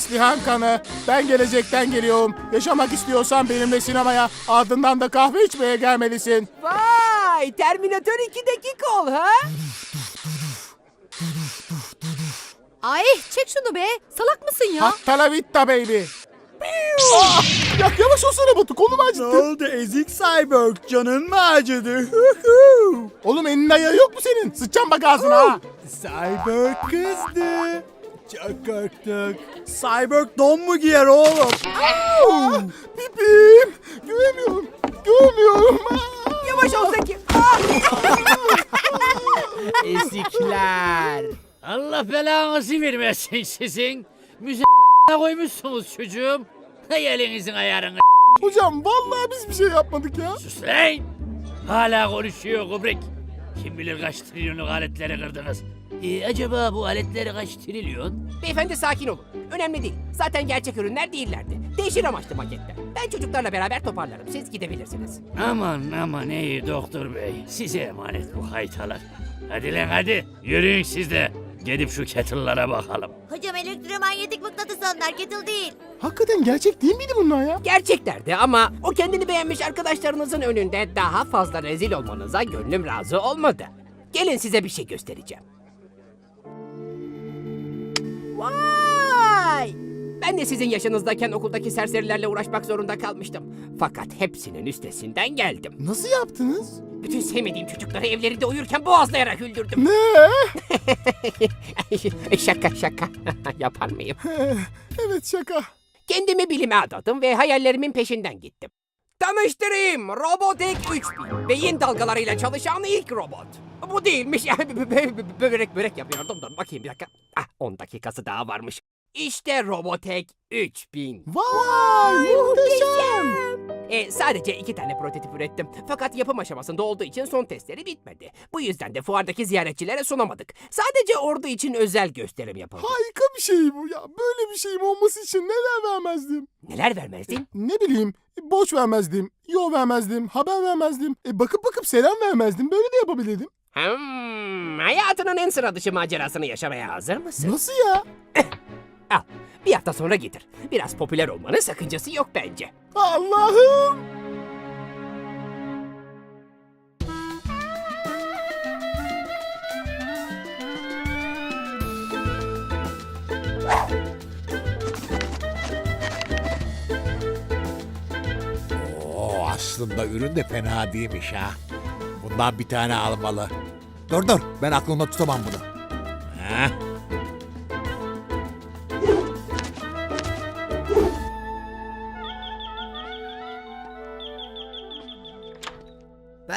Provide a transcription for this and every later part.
Neslihan Kanı, ben gelecekten geliyorum. Yaşamak istiyorsan benimle sinemaya, ardından da kahve içmeye gelmelisin. Vay! Terminator 2'deki kol ha? Ay çek şunu be. Salak mısın ya? Hatta la vita baby. Ah! ya yavaş olsana Batu, kolum Ne acıttı. oldu ezik cyborg canın mı acıdı? Oğlum elinin ayağı yok mu senin? Sıçacağım bak ağzına ha. cyborg kızdı. Çok korktuk. Cyborg don mu giyer oğlum? Ah, Pipim. Güvemiyorum. Güvemiyorum. Ah! Yavaş ol Zeki. Ah! Ezikler. Allah belanızı vermesin sizin. Müze koymuşsunuz çocuğum. Hay elinizin ayarını. Hocam vallahi biz bir şey yapmadık ya. Sus lan. Hala konuşuyor Kubrick. Kim bilir kaç trilyonluk aletleri kırdınız. Ee, acaba bu aletleri kaç trilyon? Beyefendi sakin olun. Önemli değil. Zaten gerçek ürünler değillerdi. Değişir amaçlı maketler. Ben çocuklarla beraber toparlarım. Siz gidebilirsiniz. Aman aman iyi doktor bey. Size emanet bu haytalar. Hadi lan hadi. Yürüyün siz de. Gidip şu kettle'lara bakalım. Hocam elektromanyetik mıknatıs onlar kettle değil. Hakikaten gerçek değil miydi bunlar ya? Gerçeklerdi ama o kendini beğenmiş arkadaşlarınızın önünde daha fazla rezil olmanıza gönlüm razı olmadı. Gelin size bir şey göstereceğim. Vay! Ben de sizin yaşınızdayken okuldaki serserilerle uğraşmak zorunda kalmıştım. Fakat hepsinin üstesinden geldim. Nasıl yaptınız? Bütün sevmediğim çocukları evlerinde uyurken boğazlayarak öldürdüm. Ne? şaka şaka. Yapar mıyım? evet şaka. Kendimi bilime adadım ve hayallerimin peşinden gittim. Tanıştırayım Robotek 3000 beyin dalgalarıyla çalışan ilk robot. Bu değilmiş börek börek yapıyordum dur bakayım bir dakika. Ah 10 dakikası daha varmış. İşte Robotek 3000. Vay muhteşem. E, sadece iki tane prototip ürettim. Fakat yapım aşamasında olduğu için son testleri bitmedi. Bu yüzden de fuardaki ziyaretçilere sunamadık. Sadece ordu için özel gösterim yapıldı. Harika bir şey bu ya. Böyle bir şeyim olması için neler vermezdim. Neler vermezdin? Ne bileyim boş vermezdim, yol vermezdim, haber vermezdim. E, bakıp bakıp selam vermezdim. Böyle de yapabilirdim. Hmm, hayatının en sıra dışı macerasını yaşamaya hazır mısın? Nasıl ya? Al, bir hafta sonra getir. Biraz popüler olmanın sakıncası yok bence. Allah'ım. Oo aslında ürün de fena değilmiş ha. Bundan bir tane almalı. Dur dur ben aklımda tutamam bunu. Ha?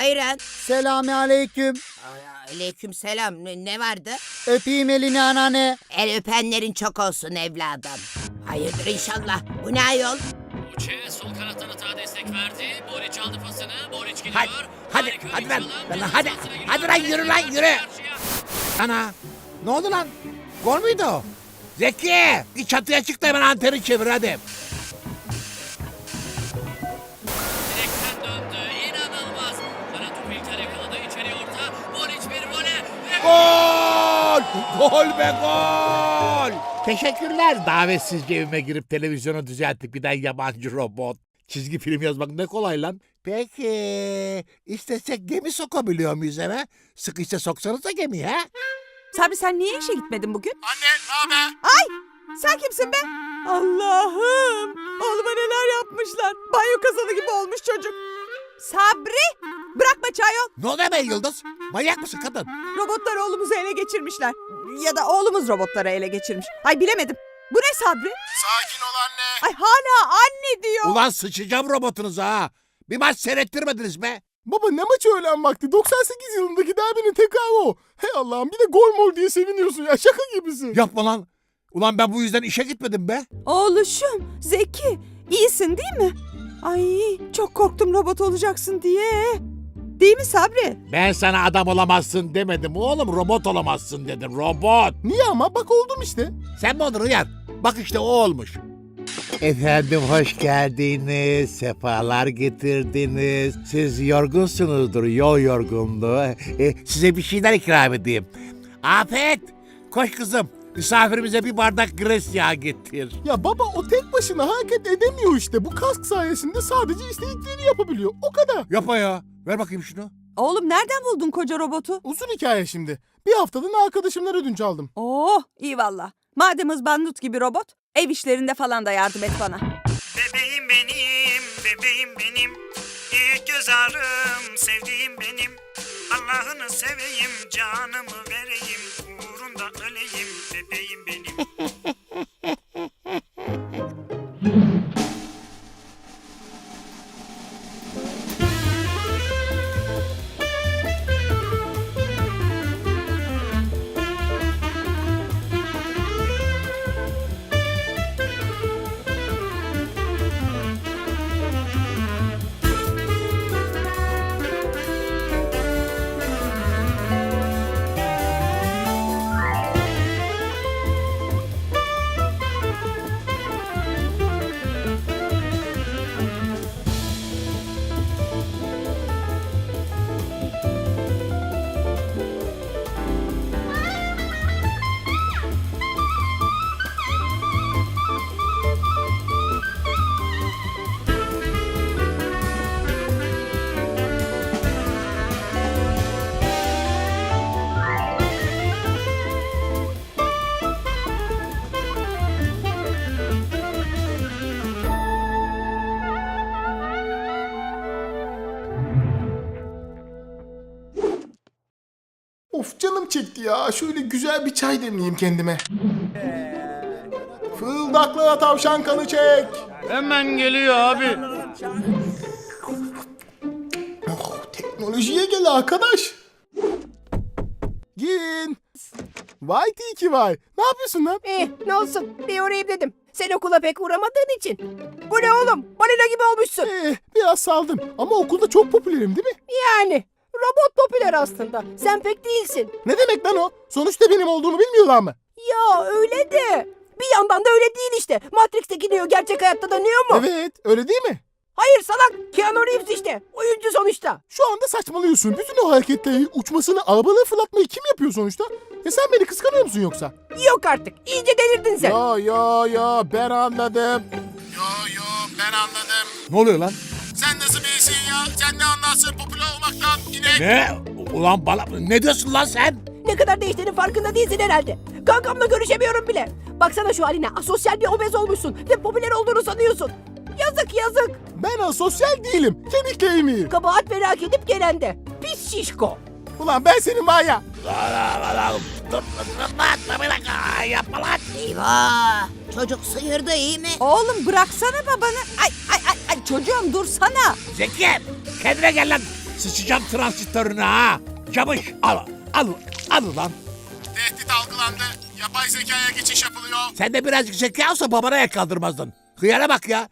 Bayran. Selami aleyküm. Aleyküm selam. Ne, ne vardı? Öpeyim elini anneanne. El öpenlerin çok olsun evladım. Hayırdır inşallah. Bu ne ayol? Uçe sol kanattan hata destek verdi. Boric aldı pasını. Boric gidiyor. Hadi, hadi, Harika hadi bir lan, çalım. lan, hadi, Sahasına giriyor. hadi lan, yürü lan, yürü. Karşıya. Ana ne oldu lan? Gol müydü o? Zeki bir çatıya çık da hemen anteni çevir hadi. Gol! Be gol! Teşekkürler davetsizce evime girip televizyonu düzeltip giden yabancı robot. Çizgi film yazmak ne kolay lan. Peki istesek gemi sokabiliyor muyuz eve? Sıkışsa soksanıza gemi ha? Sabri sen niye işe gitmedin bugün? Anne ne haber? Sen kimsin be? Allah'ım! Oğluma neler yapmışlar. Banyo kazanı gibi olmuş çocuk. Sabri! Bırakma çayol. Ne oluyor be Yıldız? Manyak mısın kadın? Robotlar oğlumuzu ele geçirmişler. Ya da oğlumuz robotları ele geçirmiş. Ay bilemedim. Bu ne Sabri? Sakin ol anne. Ay hala anne diyor. Ulan sıçacağım robotunuza ha. Bir maç seyrettirmediniz be. Baba ne maçı öğlen vakti? 98 yılındaki derbinin tekrarı o. Hey Allah'ım bir de gol mol diye seviniyorsun ya. Şaka gibisin. Yapma lan. Ulan ben bu yüzden işe gitmedim be. Oğluşum Zeki iyisin değil mi? Ay çok korktum robot olacaksın diye. Değil mi Sabri? Ben sana adam olamazsın demedim oğlum robot olamazsın dedim robot. Niye ama? Bak oldum işte. Sen mi oldun Rüyan? Bak işte o olmuş. Efendim hoş geldiniz. Sefalar getirdiniz. Siz yorgunsunuzdur. Yol yorgunluğu. E, size bir şeyler ikram edeyim. Afet! Koş kızım. Misafirimize bir bardak gres yağı getir. Ya baba o tek başına hareket edemiyor işte. Bu kask sayesinde sadece istediklerini yapabiliyor. O kadar. Yapma ya. Ver bakayım şunu. Oğlum nereden buldun koca robotu? Uzun hikaye şimdi. Bir haftalığına arkadaşımdan ödünç aldım. Oh iyi valla. Madem ızbandut gibi robot, ev işlerinde falan da yardım et bana. Bebeğim benim, bebeğim benim. İlk göz ağrım, sevdiğim benim. Allah'ını seveyim, canımı canım çekti ya. Şöyle güzel bir çay demleyeyim kendime. Fırıldaklara tavşan kanı çek. Hemen geliyor abi. Oh, teknolojiye gel arkadaş. Gin. Vay tiki vay. Ne yapıyorsun lan? Eh ne olsun bir uğrayayım dedim. Sen okula pek uğramadığın için. Bu ne oğlum? Balina gibi olmuşsun. Eh, biraz saldım. Ama okulda çok popülerim değil mi? Yani robot popüler aslında. Sen pek değilsin. Ne demek lan o? Sonuçta benim olduğunu bilmiyorlar mı? Ya öyle de. Bir yandan da öyle değil işte. Matrix'teki Neo gerçek hayatta da Neo mu? Evet, öyle değil mi? Hayır salak. Keanu Reeves işte. Oyuncu sonuçta. Şu anda saçmalıyorsun. Bütün o hareketleri, uçmasını, arabaları fırlatmayı kim yapıyor sonuçta? Ya sen beni kıskanıyor musun yoksa? Yok artık. İyice delirdin sen. Ya ya ya ben anladım. Yo yo ben anladım. Ne oluyor lan? Sen nasıl birisin ya? Sen ne anlarsın popüler olmaktan inek? Ne? Ulan bana ne diyorsun lan sen? Ne kadar değiştiğinin farkında değilsin herhalde. Kankamla görüşemiyorum bile. Baksana şu haline. Asosyal bir obez olmuşsun. Ve popüler olduğunu sanıyorsun. Yazık yazık. Ben asosyal değilim. Kemiklerim iyi. Kabahat merak edip gelen de. Pis şişko. Ulan ben senin var ya. Yapma lan. Eyvah! Çocuk sıyırdı iyi mi? Oğlum bıraksana babanı. Ay ay ay, ay çocuğum dursana. Zeki kendine gel lan. Sıçacağım transistörüne ha. Camış al al al lan. Tehdit algılandı. Yapay zekaya geçiş yapılıyor. Sen de birazcık zeki olsa babana el kaldırmazdın. Hıyara bak ya.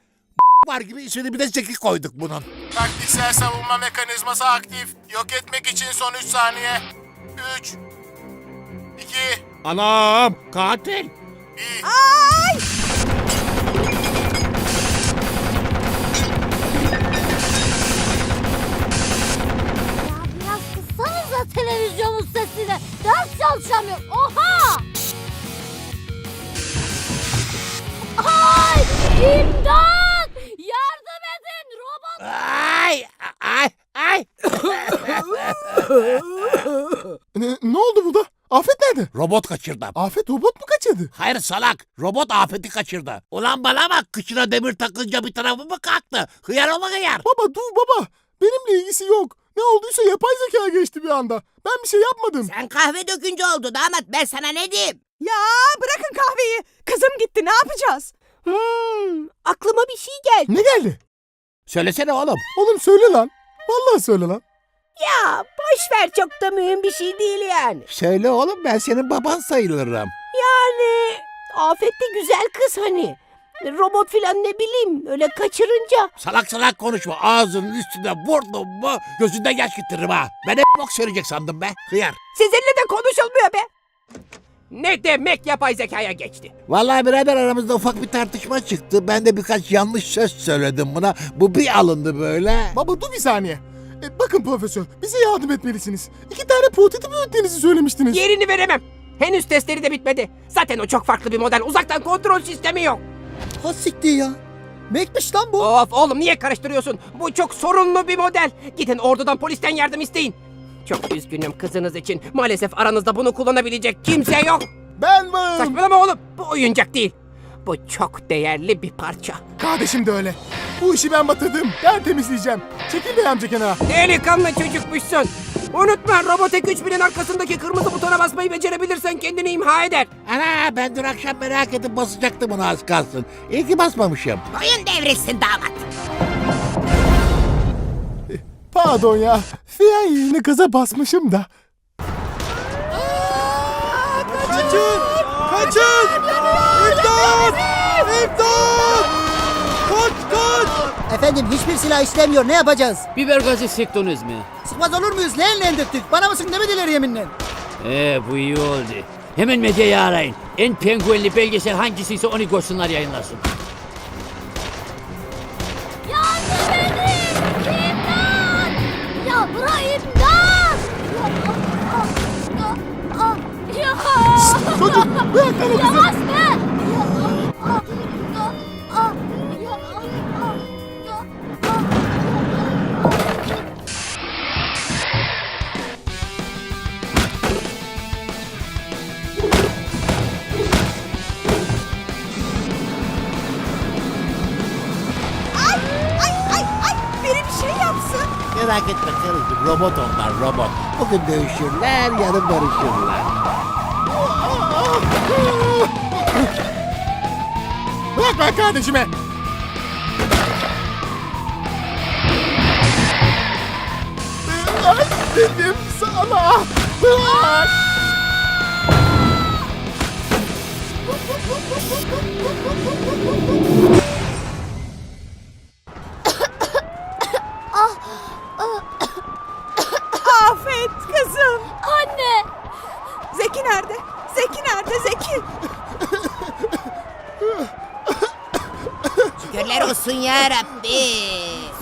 Var gibi ismini bir de zeki koyduk bunun. Taktiksel savunma mekanizması aktif. Yok etmek için son 3 saniye. 3 2 Anam katil. 1 Ya Robot kaçırdı. Afet robot mu kaçırdı? Hayır salak. Robot afeti kaçırdı. Ulan bana bak kıçına demir takınca bir tarafı mı kalktı? Hıyar olma hıyar. Baba dur baba. Benimle ilgisi yok. Ne olduysa yapay zeka geçti bir anda. Ben bir şey yapmadım. Sen kahve dökünce oldu damat ben sana ne diyeyim? Ya bırakın kahveyi. Kızım gitti ne yapacağız? Hmm, aklıma bir şey geldi. Ne geldi? Söylesene oğlum. Oğlum söyle lan. Vallahi söyle lan. Ya boş ver çok da mühim bir şey değil yani. Söyle oğlum ben senin baban sayılırım. Yani Afet de güzel kız hani. Robot filan ne bileyim öyle kaçırınca. Salak salak konuşma. Ağzının üstünde vurdum mu gözünden yaş getiririm ha. Ben hep bok söyleyecek sandım be. Hıyar. Sizinle de konuşulmuyor be. Ne demek yapay zekaya geçti? Vallahi birader aramızda ufak bir tartışma çıktı. Ben de birkaç yanlış söz söyledim buna. Bu bir alındı böyle. Baba dur bir saniye. E, bakın profesör bize yardım etmelisiniz. İki tane prototip ürettiğinizi söylemiştiniz. Yerini veremem. Henüz testleri de bitmedi. Zaten o çok farklı bir model. Uzaktan kontrol sistemi yok. Ha siktir ya. Mekmiş lan bu. Of oğlum niye karıştırıyorsun? Bu çok sorunlu bir model. Gidin ordudan polisten yardım isteyin. Çok üzgünüm kızınız için. Maalesef aranızda bunu kullanabilecek kimse yok. Ben varım. Saçmalama oğlum. Bu oyuncak değil. Bu çok değerli bir parça. Kardeşim de öyle. Bu işi ben batırdım. Ben temizleyeceğim. Çekil be amca kenara. Delikanlı çocukmuşsun. Unutma Robotek 3000'in arkasındaki kırmızı butona basmayı becerebilirsen kendini imha eder. Ana ben dün akşam merak edip basacaktım onu az kalsın. İyi ki basmamışım. Boyun devrilsin damat. Pardon ya. Fren yerine gaza basmışım da. Kaçın! Kaçın! İmdat! Efendim hiçbir silah işlemiyor. Ne yapacağız? Biber gazı sıktınız mı? Sıkmaz olur muyuz? Leğenle indirttik. Bana mısın demediler yeminle. Ee bu iyi oldu. Hemen medyayı arayın. En penguenli belgesel hangisiyse onu koşsunlar yayınlasın. Yardım edin! İmdat! Ya bırak imdat! Ya, ya, ya. Çocuk bırak beni kızım. Yavaş be! Robot onlar robot. Bugün dövüşürler yarın barışırlar. Bırak ben kardeşime. Bırak dedim sana. Bırak. Afet kızım. Anne! Zeki nerede? Zeki nerede Zeki? Şükürler olsun ya Rabbi.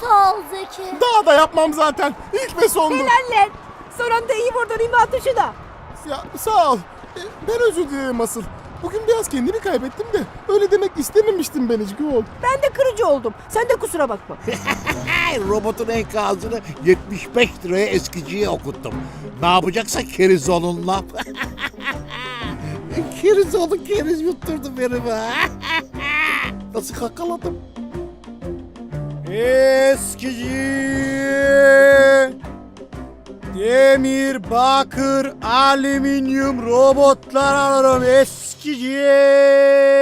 Sağ ol Zeki. Daha da yapmam zaten. İlk ve sondu. Helaller. Son anda iyi vurdun imha tuşuna. Ya sağ ol. E, Ben özür dilerim asıl. Bugün biraz kendimi kaybettim de öyle demek istememiştim ben hiç Gül. Ben de kırıcı oldum. Sen de kusura bakma. Robotun enkazını 75 liraya eskiciye okuttum. Ne yapacaksa keriz onunla. keriz onu keriz yutturdu beni Nasıl kakaladım? Eskici! Demir, bakır, alüminyum robotlar alırım eskici!